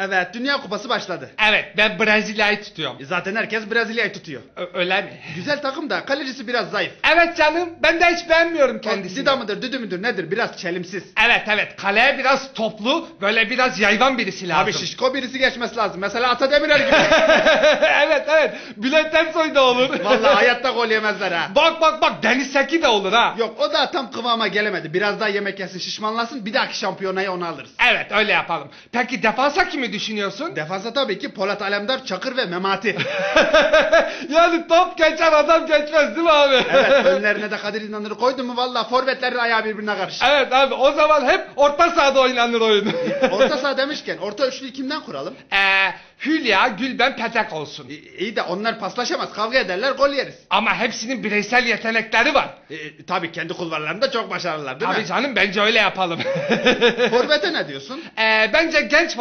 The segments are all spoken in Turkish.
Evet Dünya Kupası başladı. Evet ben Brezilya'yı tutuyorum. E, Zaten herkes Brezilya'yı tutuyor. Ö- öyle mi? Güzel takım da kalecisi biraz zayıf. Evet canım ben de hiç beğenmiyorum Kendisi kendisini. Dida mıdır düdü müdür nedir biraz çelimsiz. Evet evet kaleye biraz toplu böyle biraz yayvan birisi lazım. Abi şişko birisi geçmesi lazım. Mesela Ata Demirer gibi. evet evet Bülent Ersoy da olur. Vallahi hayatta gol yemezler ha. Bak bak bak Deniz Seki de olur ha. Yok o da tam kıvama gelemedi. Biraz daha yemek yesin şişmanlasın bir dahaki şampiyonayı onu alırız. Evet öyle yapalım. Peki defansa kimi düşünüyorsun? Defansa tabii ki Polat Alemdar, Çakır ve Memati. yani top geçen adam geçmez değil mi abi? evet önlerine de Kadir İnanır'ı koydun mu valla forvetlerin ayağı birbirine karışır. Evet abi o zaman hep orta sahada oynanır oyun. Orta saha demişken orta üçlüyü kimden kuralım? Eee Hülya, Gülben, Petek olsun. İ- İyi de onlar paslaşamaz kavga ederler gol yeriz. Ama hepsinin bireysel yetenekleri var. E, tabii kendi kulvarlarında çok başarılılar değil Tabii mi? canım bence öyle yapalım. Forvet'e ne diyorsun? Eee bence genç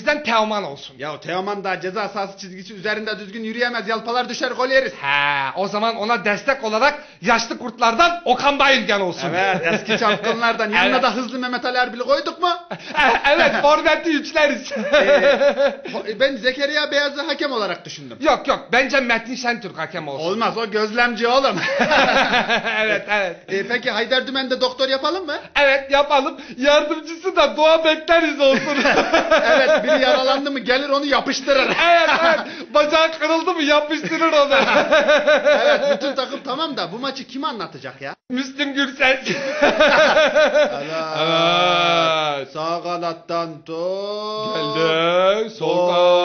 forvetlerimizden Teoman olsun. Ya Teoman da ceza sahası çizgisi üzerinde düzgün yürüyemez yalpalar düşer gol yeriz. He, o zaman ona destek olarak yaşlı kurtlardan Okan Bayülgen olsun. Evet eski çapkınlardan yanına Evet. da hızlı Mehmet Ali Erbil'i koyduk mu? E, evet forveti üçleriz. Ho- ben Zekeriya Beyaz'ı hakem olarak düşündüm. yok yok bence Metin Şentürk hakem olsun. Olmaz o gözlemci oğlum. evet evet. E, peki Haydar Dümen'de doktor yapalım mı? Evet yapalım. Yardımcısı da Doğa Bekleriz olsun. evet biri yaralandı mı gelir onu yapıştırır. evet evet. Bacağı kırıldı mı yapıştırır onu. evet bütün takım tamam da bu maçı kim anlatacak ya? Müslüm Gürses. Evet. Sağ kanattan tut. Geldi. Sol kanat.